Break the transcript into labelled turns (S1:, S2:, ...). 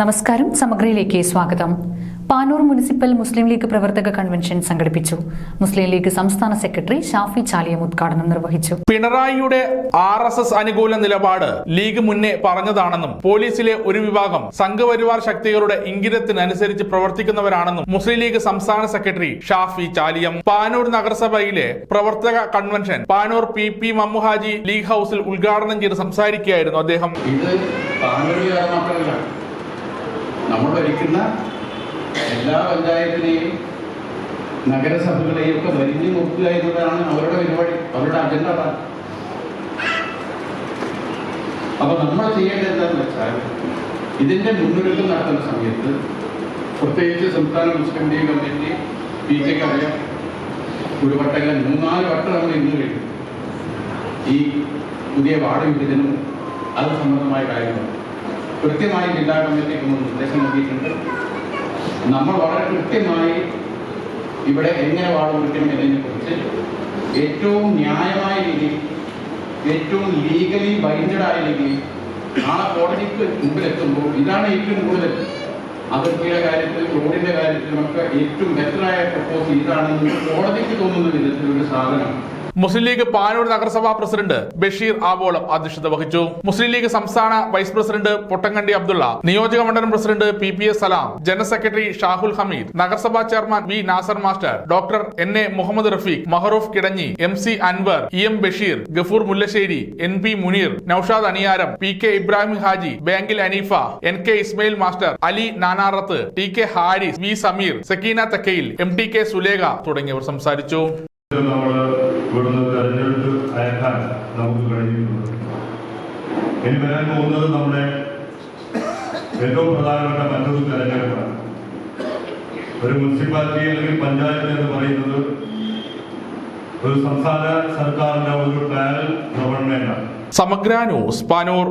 S1: നമസ്കാരം സമഗ്രയിലേക്ക് സ്വാഗതം. പാനൂർ മുനിസിപ്പൽ മുസ്ലിം ലീഗ് പ്രവർത്തക കൺവെൻഷൻ സംഘടിപ്പിച്ചു. മുസ്ലിം ലീഗ് സംസ്ഥാന സെക്രട്ടറി ഷാഫി ചാലിയം ഉദ്ഘാടനം നിർവഹിച്ചു.
S2: പിണറായിയുടെ ആർ എസ് എസ് അനുകൂല നിലപാട് ലീഗ് മുന്നേ പറഞ്ഞതാണെന്നും പോലീസിലെ ഒരു വിഭാഗം സംഘപരിവാർ ശക്തികളുടെ ഇംഗിതത്തിനനുസരിച്ച് പ്രവർത്തിക്കുന്നവരാണെന്നും മുസ്ലിം ലീഗ് സംസ്ഥാന സെക്രട്ടറി ഷാഫി ചാലിയം പാനൂർ നഗരസഭയിലെ പ്രവർത്തക convention Panoor P P Mammuhaji League ഹൌസിൽ ഉദ്ഘാടനം ചെയ്ത് സംസാരിക്കുകയായിരുന്നു അദ്ദേഹം.
S3: ഇത് നമ്മൾ ഭരിക്കുന്ന എല്ലാ പഞ്ചായത്തിനെയും നഗരസഭകളെയും ഒക്കെ വലിഞ്ഞു നോക്കുക എന്നതാണ് അവരുടെ പരിപാടി അവരുടെ അജണ്ട അതാണ് അപ്പൊ നമ്മൾ ചെയ്യേണ്ടത് എന്താണെന്ന് വെച്ചാൽ ഇതിന്റെ മുന്നൊരുക്കം നടത്തുന്ന സമയത്ത് പ്രത്യേകിച്ച് സംസ്ഥാന മുസ്ലിം ലീഗ് കമ്മിറ്റി പി കെക്ക് അറിയാം. ഒരു വട്ടങ്ങൾ മൂന്നാൽ വട്ടം നമ്മൾ ഇന്ന് കഴിഞ്ഞു ഈ പുതിയ വാർഡ് വിഭജനം അത് സംബന്ധമായ കാര്യങ്ങൾ കൃത്യമായി ജില്ലാ കമ്മിറ്റിക്ക് മുൻ നിർദ്ദേശം നൽകിയിട്ടുണ്ട്. നമ്മൾ വളരെ കൃത്യമായി ഇവിടെ എങ്ങനെ വാർഡ് വിളിക്കണം എന്നതിനെ കുറിച്ച് ഏറ്റവും ന്യായമായ രീതി ഏറ്റവും ലീഗലി ബൈൻഡായ രീതിയിൽ നാളെ കോടതിക്ക് മുമ്പിലെത്തുമ്പോൾ ഇതാണ് ഏറ്റവും കൂടുതൽ അതിർത്തിയുടെ കാര്യത്തിൽ റോഡിന്റെ നമുക്ക് ഏറ്റവും ബെറ്ററായ പ്രപ്പോസ് ഇതാണെന്ന് കോടതിക്ക് തോന്നുന്ന വിധത്തിലൊരു സാധനം.
S2: മുസ്ലിം ലീഗ് പാനൂർ നഗരസഭാ പ്രസിഡന്റ് ബഷീർ ആബോളം അധ്യക്ഷത വഹിച്ചു. മുസ്ലിം ലീഗ് സംസ്ഥാന വൈസ് പ്രസിഡന്റ് പൊട്ടങ്കണ്ടി അബ്ദുള്ള നിയോജക മണ്ഡലം president P P S Salam general secretary Shahul Hameed നഗരസഭാ chairman V Nasar master doctor N A Muhammad Rafeeq Mahroof Kidanji M C Anwar E M Basheer Gafoor Mullassery N P Muneer Noushad Aniyaram P K Ibrahim Haji ബാങ്കിൽ Aneefa N K Ismail master Ali Nanarath T K Haris V Sameer Sakeena Thakkayil M T K Sulekha തുടങ്ങിയവർ സംസാരിച്ചു.
S4: നമ്മൾ ഇവിടുന്ന് തെരഞ്ഞെടുത്ത് അയക്കാൻ നമുക്ക് കഴിഞ്ഞിട്ടുണ്ട് ഇനി വരാൻ പോകുന്നത് നമ്മുടെ ഏറ്റവും പ്രധാനപ്പെട്ട മറ്റൊരു തെരഞ്ഞെടുപ്പാണ്. ഒരു മുനിസിപ്പാലിറ്റി അല്ലെങ്കിൽ പഞ്ചായത്ത് എന്ന് പറയുന്നത് ഒരു സംസ്ഥാന സർക്കാരിന്റെ ഒരു പാനൽ ഗവൺമെന്റാണ്
S2: സമഗ്ര ന്യൂസ് പാനൂർ.